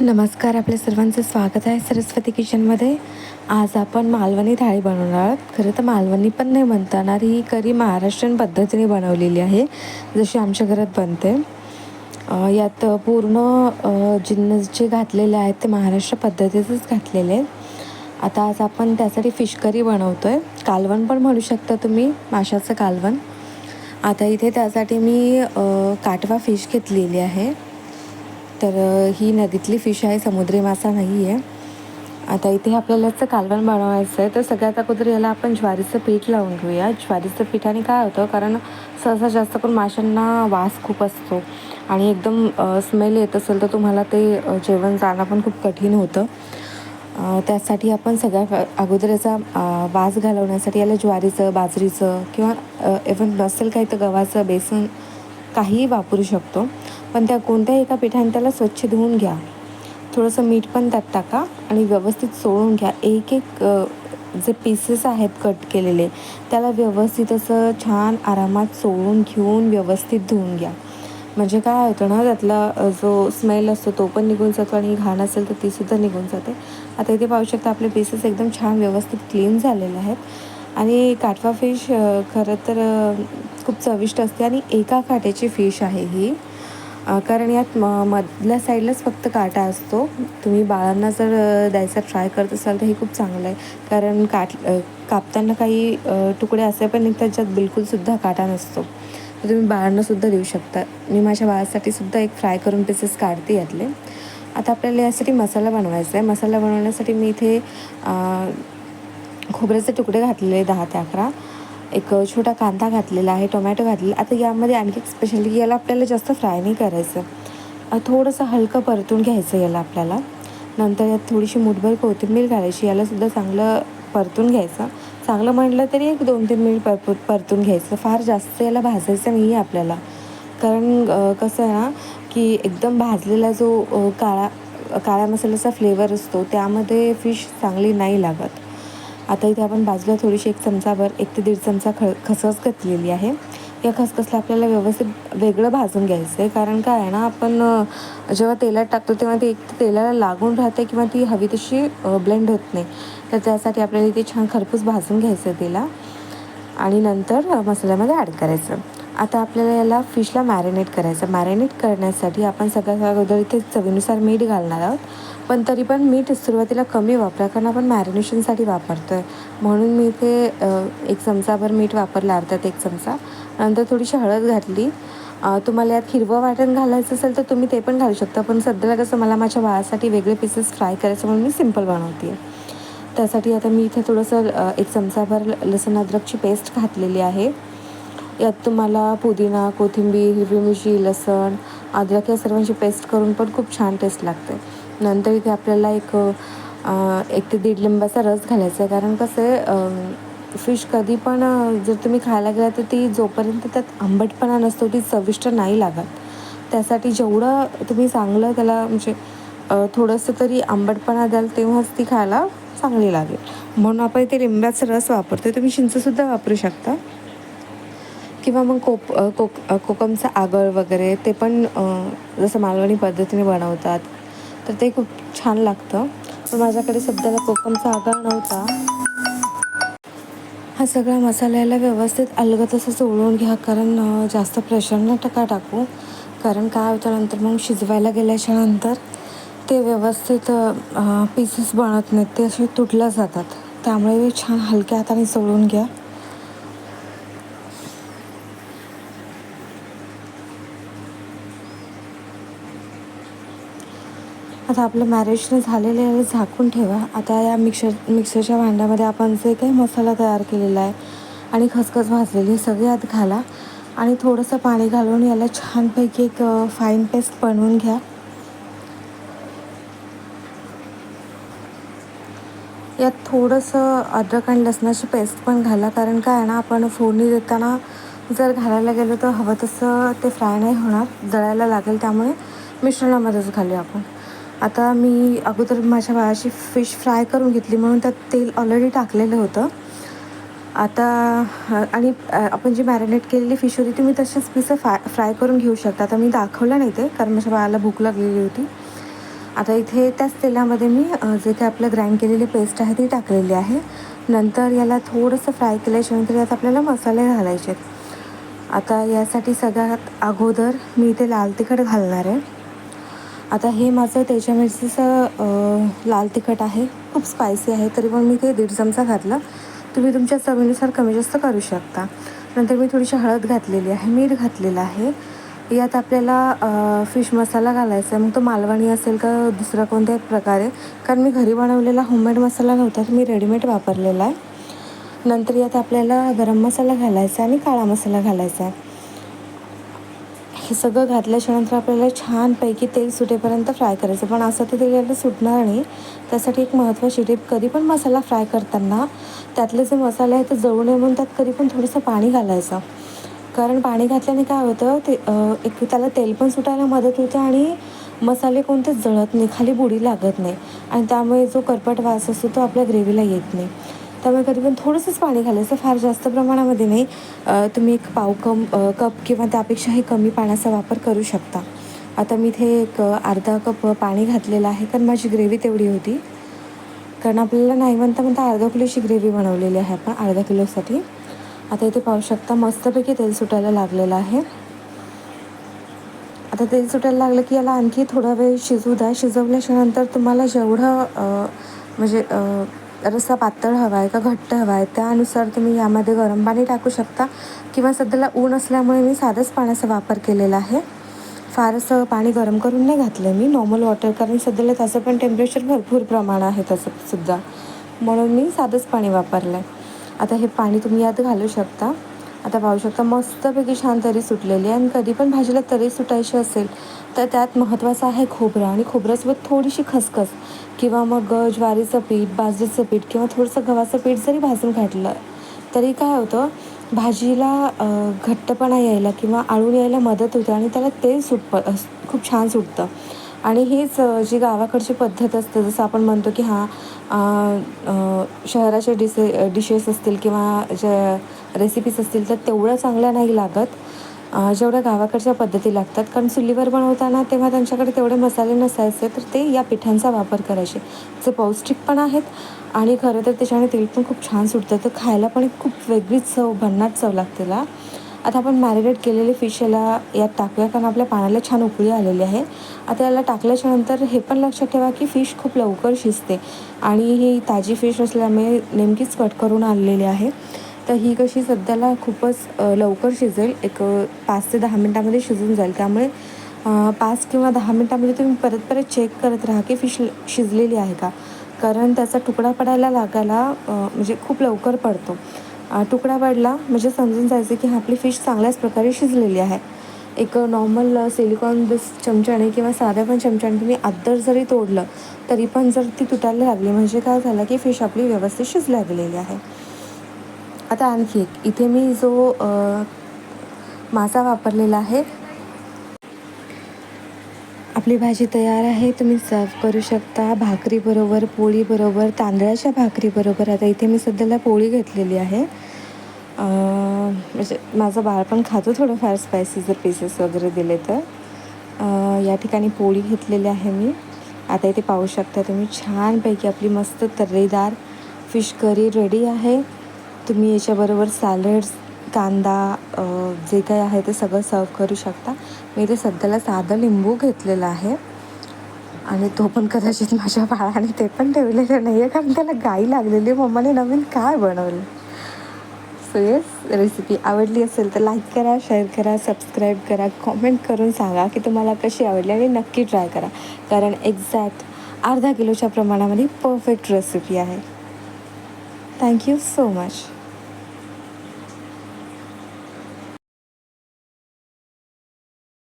नमस्कार आपल्या सर्वांचं स्वागत आहे सरस्वती किचनमध्ये. आज आपण मालवणी थाळी बनवणार आहोत. खरं तर मालवणी पण नाही म्हणता येणार ही करी महाराष्ट्रीयन पद्धतीने बनवलेली आहे जशी आमच्या घरात बनते. यात पूर्ण जिन्नस जे घातलेले आहेत ते महाराष्ट्र पद्धतीचंच घातलेले आहेत. आता आज आपण त्यासाठी फिश करी बनवतो आहे कालवण पण म्हणू शकता तुम्ही माशाचं कालवण. आता इथे त्यासाठी मी काटवा फिश घेतलेली आहे. तर ही नदीतली फिश आहे समुद्री मासा नाही आहे. आता इथे आपल्याला याचं कालवण बनवायचं आहे तर सगळ्यात अगोदर याला आपण ज्वारीचं पीठ लावून घेऊया. ज्वारीचं पिठाने काय होतं कारण सहसा जास्त करून माशांना वास खूप असतो आणि एकदम स्मेल येत असेल तर तुम्हाला ते जेवण जाणं पण खूप कठीण होतं. त्यासाठी आपण सगळ्या अगोदर याचा वास घालवण्यासाठी याला ज्वारीचं बाजरीचं किंवा इवन नसेल काही तर गव्हाचं बेसन काहीही वापरू शकतो. पण त्या कोणत्याही एका पिठाने त्याला स्वच्छ धुवून घ्या. थोडंसं मीठ पण त्यात टाका आणि व्यवस्थित सोडून घ्या. एक एक जे पीसेस आहेत कट केलेले त्याला व्यवस्थित असं छान आरामात सोडून घेऊन व्यवस्थित धुवून घ्या. म्हणजे काय होतं ना त्यातला जो स्मेल असतो तो पण निघून जातो आणि घाण असेल तर तीसुद्धा निघून जाते. आता इथे पाहू शकता आपले पीसेस एकदम छान व्यवस्थित क्लीन झालेले आहेत. आणि काटवा फिश खरं तर खूप चविष्ट असते आणि एका काट्याची फिश आहे ही. कारण यात म मधल्या साईडलाच फक्त काटा असतो. तुम्ही बाळांना जर द्यायचा ट्राय करत असाल तर हे खूप चांगलं आहे. कारण काट कापताना काही तुकडे असे पण निघतात ज्यात बिलकुलसुद्धा काटा नसतो. तर तुम्ही बाळांनासुद्धा देऊ शकता. मी माझ्या बाळासाठी सुद्धा एक फ्राय करून पीसेस काढते यातले. आता आपल्याला यासाठी मसाला बनवायचा आहे. मसाला बनवण्यासाठी मी इथे खोबऱ्याचे तुकडे घातलेले दहा ते अकरा. एक छोटा कांदा घातलेला आहे टोमॅटो घातलेला आता यामध्ये आणखी एक स्पेशली याला आपल्याला जास्त फ्राय नाही करायचं. थोडंसं हलकं परतून घ्यायचं याला आपल्याला. नंतर यात थोडीशी मुठभर कोथिंबीर घालायची यालासुद्धा चांगलं परतून घ्यायचं. चांगलं म्हटलं तरी एक दोन तीन मिनिट पर परतून घ्यायचं. फार जास्त याला भाजायचं नाही आहे आपल्याला. कारण कसं आहे ना की एकदम भाजलेला जो काळा काळ्या मसाल्याचा फ्लेवर असतो त्यामध्ये फिश चांगली नाही लागत. आता इथे आपण बाजूला थोडीशी एक चमचाभर एक ते दीड चमचा ख खसखस घातलेली आहे. या खसखसला आपल्याला व्यवस्थित वेगळं भाजून घ्यायचं आहे कारण काय आहे ना आपण जेव्हा तेलात टाकतो तेव्हा ती एक तर तेलाला लागून राहते किंवा ती हवी तशी ब्लेंड होत नाही. तर त्यासाठी आपल्याला इथे छान खरपूस भाजून घ्यायचं आहे आणि नंतर मसाल्यामध्ये ॲड करायचं. आता आपल्याला याला फिशला मॅरिनेट करायचं मॅरिनेट करण्यासाठी आपण सगळ्यात अगोदर इथे चवीनुसार मीठ घालणार आहोत. पण तरी पण मीठ सुरुवातीला कमी वापरा कारण आपण मॅरिनेशनसाठी वापरतो आहे म्हणून मी इथे एक चमचाभर मीठ वापरला अर्धात एक चमचा. नंतर थोडीशी हळद घातली. तुम्हाला यात हिरवं वाटण घालायचं असेल तर तुम्ही ते पण घालू शकता. पण सध्याला कसं मला माझ्या बाळासाठी वेगळे पीसेस फ्राय करायचं म्हणून मी सिंपल बनवते त्यासाठी आता मी इथे थोडंसं एक चमचाभर लसूण अद्रकची पेस्ट घातलेली आहे. यात तुम्हाला पुदिना कोथिंबीर हिरवी मिरची लसण अद्रक या सर्वांची पेस्ट करून पण खूप छान टेस्ट लागते. नंतर इथे आपल्याला एक एक ते दीड लिंबाचा रस घालायचा आहे. कारण कसं आहे फिश कधी पण जर तुम्ही खायला गेला तर ती जोपर्यंत त्यात आंबटपणा नसतो ती चविष्ट नाही लागत. त्यासाठी जेवढं तुम्ही चांगलं त्याला म्हणजे थोडंसं तरी आंबटपणा द्याल तेव्हाच ती खायला चांगली लागेल. म्हणून आपण इथे लिंबाचा रस वापरतो तुम्ही चिंचसुद्धा वापरू शकता. किंवा मग कोप कोक कोकमचं आगळ वगैरे ते पण जसं मालवणी पद्धतीने बनवतात तर ते खूप छान लागतं. पण माझ्याकडे सध्याला कोकमचा आगळ नव्हता. हा सगळा मसाल्याला व्यवस्थित अलगत असं चोळून घ्या कारण जास्त प्रेशर न टका टाकू. कारण काय होतं नंतर मग शिजवायला गेल्याच्यानंतर ते व्यवस्थित पीसेस बनत नाहीत ते असे तुटल्या जातात. त्यामुळे छान हलक्या हाताने चोळून घ्या. आता आपलं मॅरेजने झालेलं आहे झाकून ठेवा. आता या मिक्सर मिक्सरच्या भांड्यामध्ये आपण जे काही मसाला तयार केलेला आहे आणि खसखस भाजलेली आहे सगळे आत घाला. आणि थोडंसं पाणी घालून याला छानपैकी एक फाईन पेस्ट बनवून घ्या. यात थोडंसं अद्रक आणि लसणाची पेस्ट पण घाला कारण काय आहे ना आपण फोडणी देताना जर घालायला गेलो तर हवं तसं ते फ्राय नाही होणार जळायला लागेल त्यामुळे मिश्रणामध्येच घालूया आपण. आता मी अगोदर माझ्या बाळाची फिश फ्राय करून घेतली म्हणून त्यात तेल ऑलरेडी टाकलेलं होतं. आता आणि आपण जी मॅरिनेट केलेली फिश होती ती मी तशीच पिसं फ्राय फ्राय करून घेऊ शकता. आता मी दाखवलं नाही ते कारण माझ्या बाळाला भूक लागलेली होती. आता इथे त्याच तेलामध्ये मी जे काही आपलं ग्राइंड केलेली पेस्ट आहे ती टाकलेली आहे. नंतर याला थोडंसं फ्राय केल्याच्यानंतर यात आपल्याला मसाले घालायचे आहेत. आता यासाठी सगळ्यात अगोदर मी इथे लाल तिखट घालणार आहे. आता हे माझं त्याच्या मिरचीचं लाल तिखट आहे. खूप स्पायसी आहे. तरी पण मी ते दीड चमचा घातलं. तुम्ही तुमच्या चवीनुसार कमी जास्त करू शकता. नंतर मी थोडीशी हळद घातलेली आहे. मीठ घातलेलं आहे. यात आपल्याला फिश मसाला घालायचा आहे. मग तो मालवणी असेल का दुसरा कोणत्याही प्रकारे? कारण मी घरी बनवलेला होममेड मसाला नव्हता. तर मी रेडीमेड वापरलेला आहे. नंतर यात आपल्याला गरम मसाला घालायचा आहे आणि काळा मसाला घालायचा आहे. हे सगळं घातल्याच्यानंतर आपल्याला छानपैकी तेल सुटेपर्यंत फ्राय करायचं. पण असं ते तेल आपलं सुटणार नाही. त्यासाठी एक महत्त्वाची टिप कधी पण मसाला फ्राय करताना त्यातले जे मसाले आहेत ते जळू नये म्हणून त्यात कधी पण थोडंसं पाणी घालायचं. कारण पाणी घातल्याने काय होतं ते एक त्याला तेल पण सुटायला मदत होते आणि मसाले कोणतेच जळत नाही खाली बुडी लागत नाही. आणि त्यामुळे जो करपट वास असतो तो आपल्या ग्रेव्हीला येत नाही. त्यामुळे कधी पण थोडंसंच पाणी घालायचं फार जास्त प्रमाणामध्ये नाही. तुम्ही एक पाव कम कप किंवा त्यापेक्षाही कमी पाण्याचा वापर करू शकता. आता मी इथे एक अर्धा कप पाणी घातलेलं आहे कारण माझी ग्रेव्ही तेवढी होती. कारण आपल्याला नाही म्हणता म्हणता अर्धा किलोची ग्रेव्ही बनवलेली आहे आपण अर्धा किलोसाठी. आता इथे पाहू शकता मस्तपैकी तेल सुटायला लागलेलं आहे. आता तेल सुटायला लागलं की याला आणखी थोडा वेळ शिजू द्या. शिजवल्याच्या नंतर तुम्हाला जेवढं म्हणजे रस्सा पातळ हवा आहे का घट्ट हवा आहे त्यानुसार तुम्ही यामध्ये गरम पाणी टाकू शकता किंवा सध्याला ऊन असल्यामुळे मी साधंच पाण्याचा वापर केलेला आहे. फारसं पाणी गरम करून नाही घातलं मी. नॉर्मल वॉटर कारण सध्याला त्याचं पण टेम्परेचर भरपूर प्रमाण आहे त्याचं सुद्धा. म्हणून मी साधंच पाणी वापरलं आहे आता हे पाणी तुम्ही यात घालू शकता. आता पाहू शकता मस्तपैकी छान तरी सुटलेली आहे. आणि कधी पण भाजीला तरी सुटायची असेल तर त्यात महत्त्वाचं आहे खोबरं. आणि खोबऱ्यासोबत थोडीशी खसखस किंवा मग ज्वारीचं पीठ बाजरीचं पीठ किंवा थोडंसं गव्हाचं पीठ जरी भाजून घातलं तरी काय होतं भाजीला घट्टपणा यायला किंवा आळून यायला मदत होते आणि त्याला तेल सुटप खूप छान सुटतं. आणि हीच जी गावाकडची पद्धत असते जसं आपण म्हणतो की हां शहराचे डिसे डिशेस असतील किंवा ज्या रेसिपीज असतील तर तेवढं चांगल्या नाही लागत. जेवढ्या गावाकडच्या पद्धती लागतात. कारण चुलीवर बनवताना तेव्हा त्यांच्याकडे तेवढे मसाले नसायचे तर ते या पिठांचा वापर करायचे. जे पौष्टिक पण आहेत आणि खरं तर त्याच्याने तेल पण खूप छान सुटतं. तर खायला पण एक खूप वेगळीच चव भन्नाट चव लागते आता आपण मॅरिनेट केलेले फिश याला यात टाकूया कारण आपल्या पाण्याला छान उकळी आलेली आहे. आता याला टाकल्याच्या नंतर हे पण लक्षात ठेवा की फिश खूप लवकर शिजते आणि ही ताजी फिश असल्यामुळे नेमकीच कट करून आणलेली आहे. तर ही कशी सध्याला खूपच लवकर शिजेल. एक पाच ते दहा मिनटामध्ये शिजून जाईल. त्यामुळे पाच किंवा दहा मिनटामध्ये तुम्ही परत परत चेक करत राहा की फिश शिजलेली आहे का. कारण त्याचा तुकडा पडायला लागायला म्हणजे खूप लवकर पडतो. तुकडा पडला म्हणजे समजून जायचं की आपली फिश चांगल्याच प्रकारे शिजलेली आहे. एक नॉर्मल सिलिकॉन बेस चमच्याने किंवा साध्या पण चमच्याने तुम्ही अद्दर जरी तोडलं तरी पण जर ती तुटायला लागली म्हणजे काय झालं की फिश आपली व्यवस्थित शिजल्या गेलेली आहे. आता आणखी एक. इथे मी जो मासा वापरलेला आहे आपली भाजी तयार आहे तुम्ही सर्व करू शकता. भाकरीबरोबर पोळीबरोबर तांदळाच्या भाकरीबरोबर आता इथे मी सध्याला पोळी घेतलेली आहे. म्हणजे माझं बाळ पण खातो थोडंफार स्पायसी जर पीसेस वगैरे दिले तर. या ठिकाणी पोळी घेतलेली आहे मी. आता इथे पाहू शकता तुम्ही छानपैकी आपली मस्त तर्रेदार फिश करी रेडी आहे. तुम्ही याच्याबरोबर सॅलड्स कांदा जे काही आहे ते सगळं सर्व करू शकता. मी ते सध्याला साधं लिंबू घेतलेलं आहे. आणि तो पण कदाचित माझ्या बाळाने ते पण ठेवलेलं नाही आहे कारण त्याला गाई लागलेली मम्माने नवीन काय बनवलं? सो येस रेसिपी आवडली असेल तर लाईक करा शेअर करा सबस्क्राईब करा कॉमेंट करून सांगा की तुम्हाला कशी आवडली आणि नक्की ट्राय करा. कारण एक्झॅक्ट अर्धा किलोच्या प्रमाणामध्ये परफेक्ट रेसिपी आहे. Thank you so much